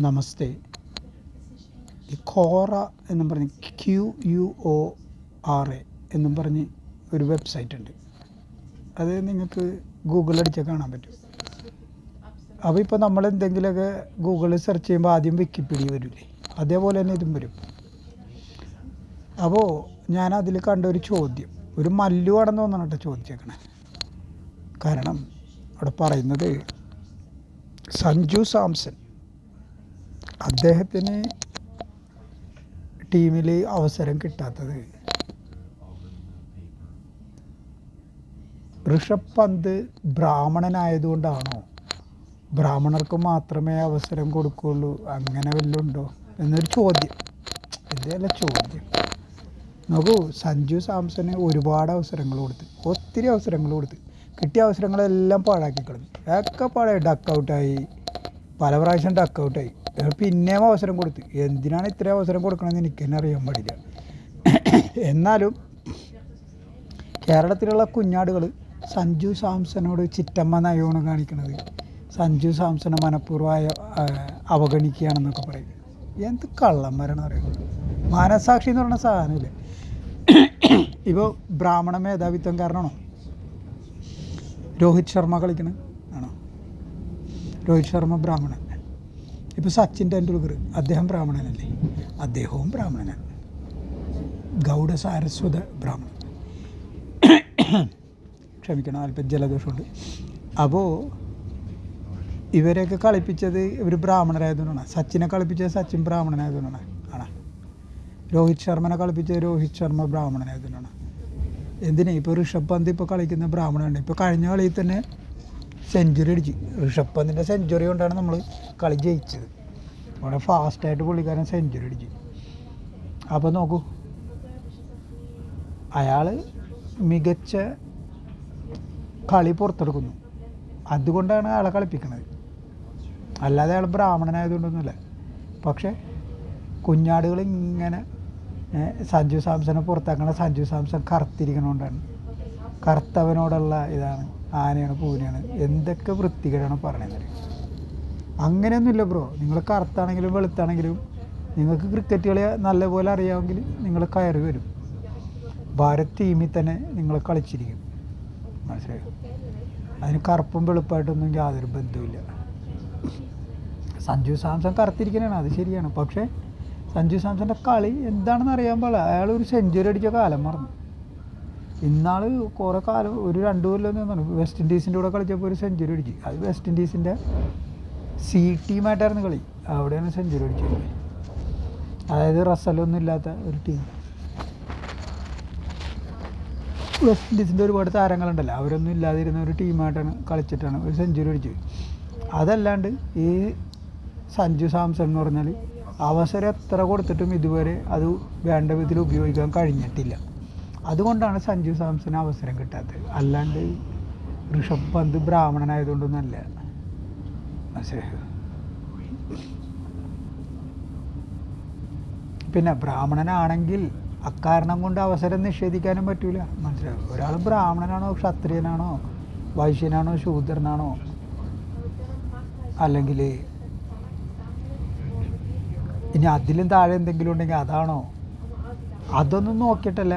നമസ്തേ. ഈ കോറ എന്നും പറഞ്ഞ് Q U O R A എന്നും പറഞ്ഞ് ഒരു വെബ്സൈറ്റ് ഉണ്ട്. അത് നിങ്ങൾക്ക് ഗൂഗിൾ കാണാൻ പറ്റും. അപ്പോൾ ഇപ്പോൾ നമ്മൾ എന്തെങ്കിലുമൊക്കെ ഗൂഗിളിൽ സെർച്ച് ചെയ്യുമ്പോൾ ആദ്യം വിക്കിപീഡിയ വരില്ലേ അതേപോലെ തന്നെ ഇതും വരും. അപ്പോൾ ഞാൻ അതിൽ കണ്ട ഒരു ചോദ്യം. ഒരു മല്ലുവാണെന്ന് തോന്നണം കേട്ടോ ചോദിച്ചേക്കണേ. കാരണം അവിടെ പറയുന്നത് സഞ്ജു സാംസൺ. അദ്ദേഹത്തിന് ടീമിൽ അവസരം കിട്ടാത്തത്. ഋഷഭ് പന്ത് ബ്രാഹ്മണനായതുകൊണ്ടാണോ? ബ്രാഹ്മണർക്ക് മാത്രമേ അവസരം കൊടുക്കുകയുള്ളൂ. അങ്ങനെ വല്ല ഉണ്ടോ? എന്നൊരു ചോദ്യം. ഇതല്ല ചോദ്യം. നോക്കൂ സഞ്ജു സാംസന് ഒരുപാട് അവസരങ്ങൾ കൊടുത്ത് ഒത്തിരി അവസരങ്ങൾ കൊടുത്ത് കിട്ടിയ അവസരങ്ങളെല്ലാം പാഴാക്കി കളഞ്ഞു ഒക്കെ പാഴായി ഡക്ക് ഔട്ടായി പല പ്രാവശ്യം ഡക്ക് ഔട്ടായി പിന്നെയും അവസരം കൊടുത്ത്. എന്തിനാണ് ഇത്രയും അവസരം കൊടുക്കണമെന്ന് എനിക്ക് തന്നെ അറിയാൻ പാടില്ല. എന്നാലും കേരളത്തിലുള്ള കുഞ്ഞാടുകൾ സഞ്ജു സാംസനോട് ചിറ്റമ്മ നയമാണ് കാണിക്കുന്നത് സഞ്ജു സാംസനെ മനഃപൂർവമായ അവഗണിക്കുകയാണെന്നൊക്കെ പറയും. എന്ത് കള്ളന്മാരാണ് പറയുന്നത് മാനസാക്ഷി എന്ന് പറഞ്ഞ സാധനമില്ലേ? ഇപ്പോൾ ബ്രാഹ്മണ മേധാവിത്വം കാരണമാണോ? രോഹിത് ശർമ്മ കളിക്കണത് ആണോ? രോഹിത് ശർമ്മ ബ്രാഹ്മണൻ. ഇപ്പോൾ സച്ചിൻ ടെണ്ടുൽക്കർ അദ്ദേഹം ബ്രാഹ്മണനല്ലേ? അദ്ദേഹവും ബ്രാഹ്മണനാണ്. ഗൗഡ സാരസ്വത ബ്രാഹ്മണൻ. ക്ഷമിക്കണം അല്പം ജലദോഷമുണ്ട്. അപ്പോൾ ഇവരെയൊക്കെ കളിപ്പിച്ചത് ഇവർ ബ്രാഹ്മണരായതുകൊണ്ടാണ്. സച്ചിനെ കളിപ്പിച്ചത് സച്ചിൻ ബ്രാഹ്മണനായതുകൊണ്ടാണ്. ആണ്? രോഹിത് ശർമ്മനെ കളിപ്പിച്ചത് രോഹിത് ശർമ്മ ബ്രാഹ്മണനായതുകൊണ്ടാണ്. എന്തിനാ? ഇപ്പോൾ ഋഷഭ് പന്ത് ഇപ്പോൾ കളിക്കുന്ന ബ്രാഹ്മണനുണ്ട്. ഇപ്പോൾ കഴിഞ്ഞ കളിയിൽ തന്നെ സെഞ്ചുറി അടിച്ച്. ഋഷഭ് പന്തിന്റെ സെഞ്ചുറി കൊണ്ടാണ് നമ്മൾ കളി ജയിച്ചത്. വളരെ ഫാസ്റ്റായിട്ട് പുള്ളിക്കാരൻ സെഞ്ചുറി അടിച്ചു. അപ്പോൾ നോക്കൂ. അയാൾ മികച്ച കളി പുറത്തെടുക്കുന്നു. അതുകൊണ്ടാണ് അയാളെ കളിപ്പിക്കുന്നത് അല്ലാതെ അയാൾ ബ്രാഹ്മണനായതുകൊണ്ടൊന്നുമില്ല. പക്ഷേ കുഞ്ഞാടുകൾ ഇങ്ങനെ സഞ്ജു സാംസനെ പുറത്താക്കണ സഞ്ജു സാംസൺ കറുത്തിരിക്കണോണ്ടാണ്. കറുത്തവനോടുള്ള ഇതാണ്. ആനയാണ് പൂനെയാണ്. എന്തൊക്കെ വൃത്തികേടാണ് പറയണത് അങ്ങനെയൊന്നുമില്ല ബ്രോ. നിങ്ങൾ കറുത്താണെങ്കിലും വെളുത്താണെങ്കിലും നിങ്ങൾക്ക് ക്രിക്കറ്റ് കളി നല്ലപോലെ അറിയാമെങ്കിൽ നിങ്ങൾ കയറി വരും. ഭാരത് ടീമിൽ തന്നെ നിങ്ങൾ കളിച്ചിരിക്കും. മനസ്സിലായോ? അതിന് കറുപ്പും വെളുപ്പായിട്ടൊന്നും യാതൊരു ബന്ധവുമില്ല. സഞ്ജു സാംസൺ കറുത്തിരിക്കണാണ് അത് ശരിയാണ്. പക്ഷേ സഞ്ജു സാംസന്റെ കളി എന്താണെന്ന് അറിയാൻ പാടില്ല. അയാൾ ഒരു സെഞ്ചുറി അടിച്ച കാലം മറന്നു. ഇന്നാൾ കുറേ കാലം ഒരു രണ്ട് കൊല്ലം നിന്നാണ്. വെസ്റ്റ് ഇൻഡീസിന്റെ കൂടെ കളിച്ചപ്പോൾ ഒരു സെഞ്ചുറി അടിച്ചു അത് വെസ്റ്റ് ഇൻഡീസിന്റെ സി ടീമായിട്ടായിരുന്നു കളി. അവിടെയാണ് സെഞ്ചുറി അടിച്ചത് അതായത് റസലൊന്നും ഇല്ലാത്ത ഒരു ടീം വെസ്റ്റ് ഇൻഡീസിന്റെ ഒരുപാട് താരങ്ങളുണ്ടല്ലോ. അവരൊന്നും ഇല്ലാതിരുന്ന ഒരു ടീമായിട്ടാണ് കളിച്ചിട്ടാണ് ഒരു സെഞ്ചുറി അടിച്ചത് അതല്ലാണ്ട് ഈ സഞ്ജു സാംസൺ എന്ന് പറഞ്ഞാൽ അവസരം എത്ര കൊടുത്തിട്ടും ഇതുവരെ അത് വേണ്ട വിധത്തിൽ ഉപയോഗിക്കാൻ കഴിഞ്ഞിട്ടില്ല. അതുകൊണ്ടാണ് സഞ്ജു സാംസന് അവസരം കിട്ടാത്തത്. അല്ലാണ്ട് ഋഷഭ് പന്ത് ബ്രാഹ്മണനായതുകൊണ്ടൊന്നല്ല മനസ്സിലായോ? പിന്നെ ബ്രാഹ്മണനാണെങ്കിൽ അക്കാരണം കൊണ്ട് അവസരം നിഷേധിക്കാനും പറ്റൂല. മനസ്സിലാവും ഒരാൾ ബ്രാഹ്മണനാണോ ക്ഷത്രിയനാണോ വൈശ്യനാണോ ശൂദ്രനാണോ അല്ലെങ്കിൽ ഇനി അതിലും താഴെ എന്തെങ്കിലും ഉണ്ടെങ്കിൽ അതാണോ? അതൊന്നും നോക്കിയിട്ടല്ല.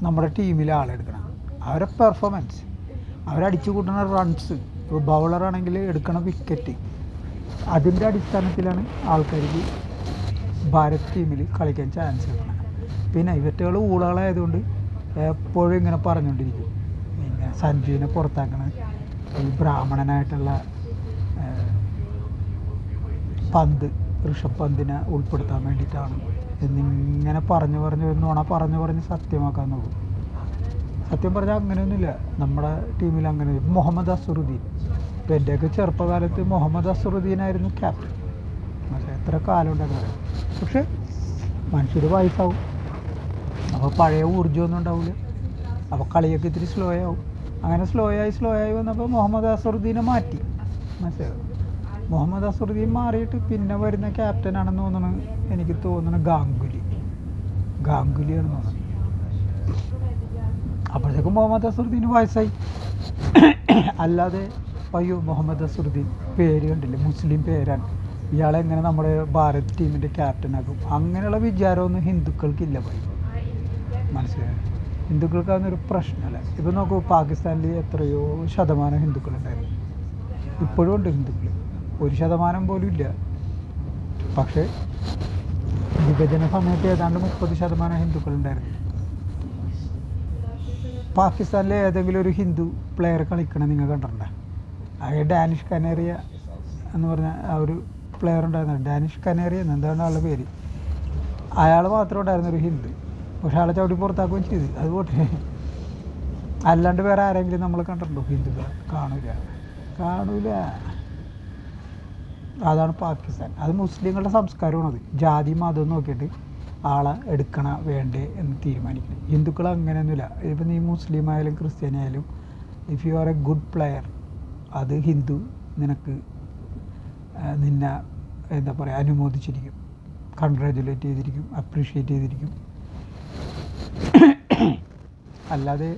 നമ്മുടെ ടീമിലെ ആളെടുക്കണം അവരെ പെർഫോമൻസ് അവരടിച്ചു കൂട്ടുന്ന റൺസ് ഇപ്പോൾ ബൗളറാണെങ്കിൽ എടുക്കണ വിക്കറ്റ് അതിന്റെ അടിസ്ഥാനത്തിലാണ് ആൾക്കാർക്ക് ഭാരത് ടീമിൽ കളിക്കാൻ ചാൻസ് കിട്ടണം പിന്നെ ഇവറ്റുകൾ ഊളകളായതുകൊണ്ട് എപ്പോഴും ഇങ്ങനെ പറഞ്ഞുകൊണ്ടിരിക്കും. ഇങ്ങനെ സഞ്ജുവിനെ പുറത്താക്കണ ഈ ബ്രാഹ്മണനായിട്ടുള്ള പന്ത് ഋഷഭ് പന്തിനെ ഉൾപ്പെടുത്താൻ വേണ്ടിയിട്ടാണ് എന്നിങ്ങനെ പറഞ്ഞു പറഞ്ഞു ഒരു നുണ പറഞ്ഞു പറഞ്ഞ് സത്യമാക്കാൻ നോക്കും. സത്യം പറഞ്ഞാൽ അങ്ങനെയൊന്നുമില്ല. നമ്മുടെ ടീമിൽ അങ്ങനെ മുഹമ്മദ് അസറുദ്ദീൻ. ഇപ്പം എന്റെയൊക്കെ ചെറുപ്പകാലത്ത് മുഹമ്മദ് അസറുദ്ദീനായിരുന്നു ക്യാപ്റ്റൻ പക്ഷേ എത്ര കാലം ഉണ്ടെന്ന് പറയാം പക്ഷെ മനുഷ്യർ വയസ്സാവും. അപ്പോൾ പഴയ ഊർജമൊന്നും ഉണ്ടാവില്ല അപ്പോൾ കളിയൊക്കെ ഇത്തിരി സ്ലോ ആവും. അങ്ങനെ സ്ലോ ആയി സ്ലോ ആയി വന്നപ്പോൾ മുഹമ്മദ് അസറുദ്ദീനെ മാറ്റി. മനസ്സിലായോ? മുഹമ്മദ് അസറുദ്ദീൻ മാറിയിട്ട് പിന്നെ വരുന്ന ക്യാപ്റ്റൻ ആണെന്ന് തോന്നുന്നു എനിക്ക് തോന്നുന്നു ഗാംഗുലി. ഗാംഗുലിയാണ് തോന്നുന്നത് അപ്പോഴത്തേക്കും മുഹമ്മദ് അസറുദ്ദീന് വയസ്സായി. അല്ലാതെ അയ്യോ മുഹമ്മദ് അസറുദ്ദീൻ പേര് കണ്ടില്ലേ? മുസ്ലിം പേരാണ്. ഇയാളെ എങ്ങനെ നമ്മുടെ ഭാരത് ടീമിന്റെ ക്യാപ്റ്റനാക്കും അങ്ങനെയുള്ള വിചാരമൊന്നും ഹിന്ദുക്കൾക്കില്ല പോയി. മനസ്സിലായി? ഹിന്ദുക്കൾക്ക് അതൊന്നൊരു പ്രശ്നമല്ല. ഇപ്പം നോക്കൂ പാകിസ്ഥാനിൽ എത്രയോ ശതമാനം ഹിന്ദുക്കളുണ്ടായിരുന്നു. ഇപ്പോഴും ഉണ്ട് ഹിന്ദുക്കൾ ഒരു ശതമാനം പോലും ഇല്ല. പക്ഷേ വിഭജന സമയത്ത് ഏതാണ്ട് മുപ്പത് ശതമാനം ഹിന്ദുക്കളുണ്ടായിരുന്നു. പാകിസ്ഥാനിലെ ഏതെങ്കിലും ഒരു ഹിന്ദു പ്ലെയർ കളിക്കണം നിങ്ങൾ കണ്ടിട്ടുണ്ടോ? അത് ഡാനിഷ് കനേറിയ എന്ന് പറഞ്ഞ ആ ഒരു പ്ലെയർ ഉണ്ടായിരുന്നു ഡാനിഷ് കനേറിയ എന്ന് എന്താണ് ആളുടെ പേര്? അയാൾ മാത്രം ഉണ്ടായിരുന്നു ഒരു ഹിന്ദു. പക്ഷെ ആളെ ചവിട്ടി പുറത്താക്കുകയും ചെയ്തു. അത് പോട്ടെ. അല്ലാണ്ട് വേറെ ആരെങ്കിലും നമ്മൾ കണ്ടിട്ടുണ്ടോ? ഹിന്ദുക്കൾ കാണൂല. കാണൂല. അതാണ് പാകിസ്ഥാൻ. അത് മുസ്ലിങ്ങളുടെ സംസ്കാരമാണ് അത്. ജാതി മതം നോക്കിയിട്ട് ആളെ എടുക്കണ വേണ്ടേ എന്ന് തീരുമാനിക്കണം ഹിന്ദുക്കൾ അങ്ങനെയൊന്നുമില്ല. ഇപ്പം നീ മുസ്ലിം ആയാലും ക്രിസ്ത്യാനി ആയാലും if you are a good player അത് ഹിന്ദു നിനക്ക് നിന്നെ എന്താ പറയുക അനുമോദിച്ചിരിക്കും. കൺഗ്രാജുലേറ്റ് ചെയ്തിരിക്കും അപ്രീഷിയേറ്റ് ചെയ്തിരിക്കും. അല്ലാതെ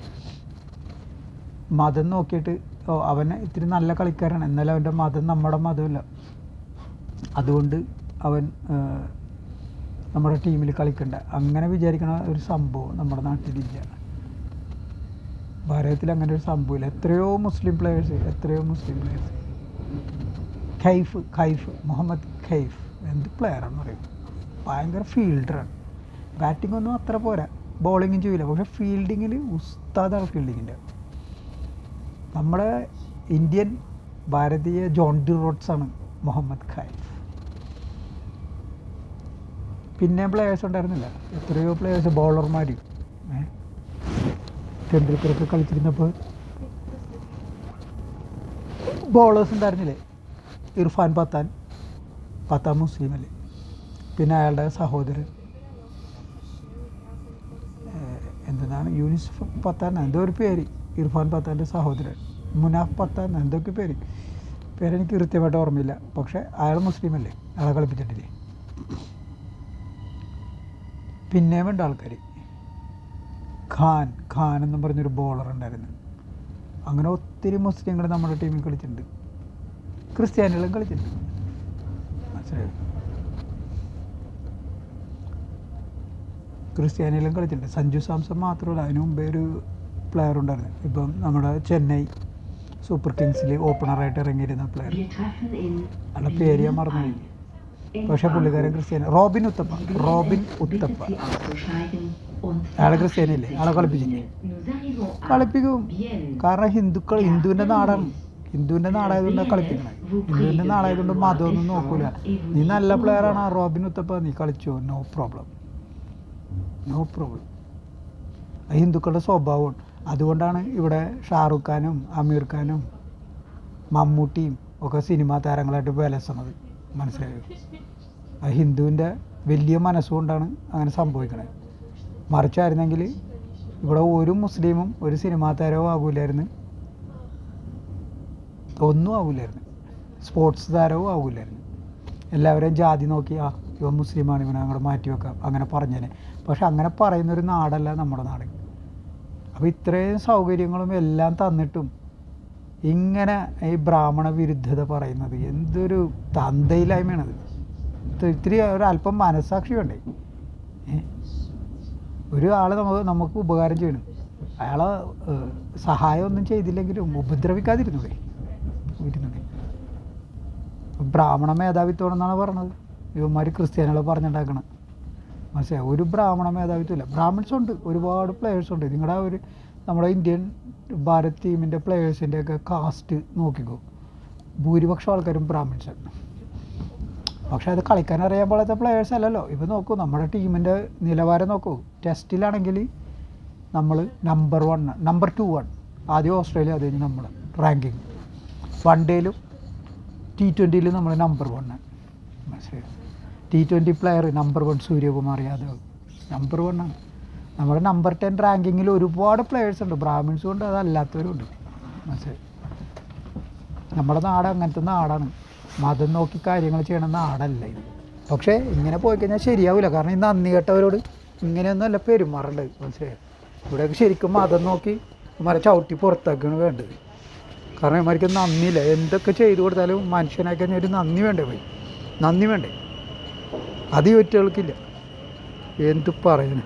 മതം നോക്കിയിട്ട് ഓ അവൻ ഇത്തിരി നല്ല കളിക്കാരാണ്. എന്നാലും അവന്റെ മതം നമ്മുടെ മതമല്ല. അതുകൊണ്ട് അവൻ നമ്മുടെ ടീമിൽ കളിക്കണ്ട. അങ്ങനെ വിചാരിക്കണ ഒരു സംഭവം നമ്മുടെ നാട്ടിലില്ല. ഭാരതത്തിൽ അങ്ങനെ ഒരു സംഭവമില്ല എത്രയോ മുസ്ലിം പ്ലെയേഴ്സ് എത്രയോ മുസ്ലിം പ്ലെയേഴ്സ് ഖൈഫ് ഖൈഫ് മുഹമ്മദ് ഖൈഫ് എന്ത് പ്ലെയറാണെന്ന് പറയും ഭയങ്കര ഫീൽഡറാണ് ബാറ്റിംഗ് ഒന്നും അത്ര പോരാ. ബോളിങ്ങും ചെയ്യില്ല പക്ഷേ ഫീൽഡിങ്ങിൽ ഉസ്താദാണ് ഫീൽഡിങ്ങിന്റെ നമ്മുടെ ഇന്ത്യൻ ഭാരതീയ ജോൺ ഡി റോഡ്സാണ് മുഹമ്മദ് ഖൈഫ് പിന്നെ പ്ലെയേഴ്സ് ഉണ്ടായിരുന്നില്ല. എത്രയോ പ്ലെയേഴ്സ് ബോളർമാർ ടെണ്ടുൽക്കറൊക്കെ കളിച്ചിരുന്നപ്പോൾ ബോളേഴ്സ് ഉണ്ടായിരുന്നില്ലേ? ഇർഫാൻ പത്താൻ പത്താൻ മുസ്ലിം അല്ലേ പിന്നെ അയാളുടെ സഹോദരൻ എന്താണ് യൂനിസ് പത്താൻ എന്തോ ഒരു പേര്. ഇർഫാൻ പത്താന്റെ സഹോദരൻ മുനാഫ് പത്താൻ എന്തൊക്കെ പേര്? പേരെനിക്ക് കൃത്യമായിട്ട് ഓർമ്മയില്ല. പക്ഷേ അയാൾ മുസ്ലിം അല്ലേ അയാളെ കളിപ്പിച്ചിട്ടില്ലേ? പിന്നെയും വേണ്ട ആൾക്കാർ ഖാൻ ഖാൻ എന്നും പറഞ്ഞൊരു ബോളർ ഉണ്ടായിരുന്നു. അങ്ങനെ ഒത്തിരി മുസ്ലിങ്ങൾ നമ്മുടെ ടീമിൽ കളിച്ചിട്ടുണ്ട്. ക്രിസ്ത്യാനികളും കളിച്ചിട്ടുണ്ട്. മനസ്സിലായോ? ക്രിസ്ത്യാനികളും കളിച്ചിട്ടുണ്ട്. സഞ്ജു സാംസൺ മാത്രമല്ല അതിന് മുമ്പേ ഒരു പ്ലെയർ ഉണ്ടായിരുന്നു. ഇപ്പം നമ്മുടെ ചെന്നൈ സൂപ്പർ കിങ്സിൽ ഓപ്പണറായിട്ട് ഇറങ്ങിയിരുന്ന പ്ലെയർ അയാളുടെ പേര് ഞാൻ മറന്നുപോയി. പക്ഷേ പുള്ളിക്കാരൻ ക്രിസ്ത്യാനി. റോബിൻ ഉത്തപ്പ. റോബിൻ ഉത്തപ്പ. അയാളെ ക്രിസ്ത്യാനിയല്ലേ? അയാളെ കളിപ്പിച്ചില്ലേ? കളിപ്പിക്കും. കാരണം ഹിന്ദുക്കൾ ഹിന്ദുവിന്റെ നാടാണ്. ഹിന്ദുവിന്റെ നാടായതുകൊണ്ട് കളിപ്പിക്കണേ. ഹിന്ദുവിന്റെ നാടായതുകൊണ്ട് മതമൊന്നും നോക്കൂല. നീ നല്ല പ്ലെയറാണ് ആ റോബിൻ ഉത്തപ്പ നീ കളിച്ചോ. നോ പ്രോബ്ലം നോ പ്രോബ്ലം അത് ഹിന്ദുക്കളുടെ സ്വഭാവമാണ് അതുകൊണ്ടാണ് ഇവിടെ ഷാറുഖ് ഖാനും അമീർ ഖാനും മമ്മൂട്ടിയും ഒക്കെ സിനിമാ താരങ്ങളായിട്ട് വിലസണത്. മനസ്സിലായോ? അത് ഹിന്ദുവിന്റെ വലിയ മനസ്സുകൊണ്ടാണ് അങ്ങനെ സംഭവിക്കണത് മറിച്ചായിരുന്നെങ്കിൽ ഇവിടെ ഒരു മുസ്ലിമും ഒരു സിനിമാ താരവും ആകൂലായിരുന്നു. ഒന്നും ആകൂലായിരുന്നു. സ്പോർട്സ് താരവും ആകൂലായിരുന്നു. എല്ലാവരെയും ജാതി നോക്കി ആ ഇവൻ മുസ്ലിമാണ് ഇവനെ അങ്ങോട്ട് മാറ്റി വെക്കാം അങ്ങനെ പറഞ്ഞേനെ. പക്ഷെ അങ്ങനെ പറയുന്നൊരു നാടല്ല നമ്മുടെ നാട്. അപ്പോൾ ഇത്രയും സൗകര്യങ്ങളും എല്ലാം തന്നിട്ടും ഇങ്ങനെ ഈ ബ്രാഹ്മണ വിരുദ്ധത പറയുന്നത് എന്തൊരു തന്തയില്ലായ്മയാണത്. ഇത് ഇത്തിരി ഒരല്പം മനസ്സാക്ഷി വേണ്ടേ ഒരു ആൾ നമുക്ക് നമുക്ക് ഉപകാരം ചെയ്യണം. അയാളെ സഹായമൊന്നും ചെയ്തില്ലെങ്കിലും ഉപദ്രവിക്കാതിരുന്നൂടെ. ഇരുന്നൂടെ. ബ്രാഹ്മണ മേധാവിത്വം എന്നാണ് പറഞ്ഞത്. ഇവന്മാർ ക്രിസ്ത്യാനികളെ പറഞ്ഞുണ്ടാക്കണം മനസ്സിലായി ഒരു ബ്രാഹ്മണ മേധാവിത്വമില്ല. ബ്രാഹ്മിൺസ് ഉണ്ട് ഒരുപാട് പ്ലെയേഴ്സ് ഉണ്ട്. നിങ്ങളുടെ ഒരു നമ്മുടെ ഇന്ത്യൻ ഭാരത് ടീമിന്റെ പ്ലെയേഴ്സിന്റെ ഒക്കെ കാസ്റ്റ് നോക്കിക്കോ. ഭൂരിപക്ഷം ആൾക്കാരും ബ്രാഹ്മിൺസാണ്. പക്ഷേ അത് കളിക്കാൻ അറിയാൻ പോലത്തെ പ്ലെയേഴ്സ് അല്ലല്ലോ. ഇപ്പം നോക്കൂ നമ്മുടെ ടീമിന്റെ നിലവാരം നോക്കൂ. ടെസ്റ്റിലാണെങ്കിൽ നമ്മൾ number one number two one ആദ്യം ഓസ്ട്രേലിയ അത് കഴിഞ്ഞ് നമ്മൾ റാങ്കിങ് വൺ ഡേയിലും ടി ട്വന്റിയിലും നമ്മൾ നമ്പർ വൺ മനസ്സിലായി? T twenty player number one Suryakumar Yadav. Number വണ്ണാണ് നമ്മുടെ നമ്പർ ടെൻ റാങ്കിങ്ങിൽ ഒരുപാട് പ്ലെയേഴ്സ് ഉണ്ട്. ബ്രാഹ്മിൺസും ഉണ്ട് അതല്ലാത്തവരും ഉണ്ട്. മനസ്സിലായി? നമ്മുടെ നാട് അങ്ങനത്തെ നാടാണ്. മതം നോക്കി കാര്യങ്ങൾ ചെയ്യണ നാടല്ല ഇത്. പക്ഷേ ഇങ്ങനെ പോയി കഴിഞ്ഞാൽ ശരിയാവില്ല കാരണം ഈ നന്ദി കേട്ടവരോട് ഇങ്ങനെയൊന്നും അല്ല പെരുമാറേണ്ടത്. മനസ്സിലായോ? ഇവിടെയൊക്കെ ശരിക്കും മതം നോക്കി ഇമാരെ ചവിട്ടി പുറത്താക്കുകയാണ് വേണ്ടത്. കാരണം ഇമാർക്ക് നന്ദിയില്ല. എന്തൊക്കെ ചെയ്തു കൊടുത്താലും മനുഷ്യനാക്കി കഴിഞ്ഞാൽ ഒരു നന്ദി വേണ്ടേ പോയി? നന്ദി വേണ്ടേ? അത് ഈ ഒറ്റകൾക്കില്ല എന്ത് പറയാനാ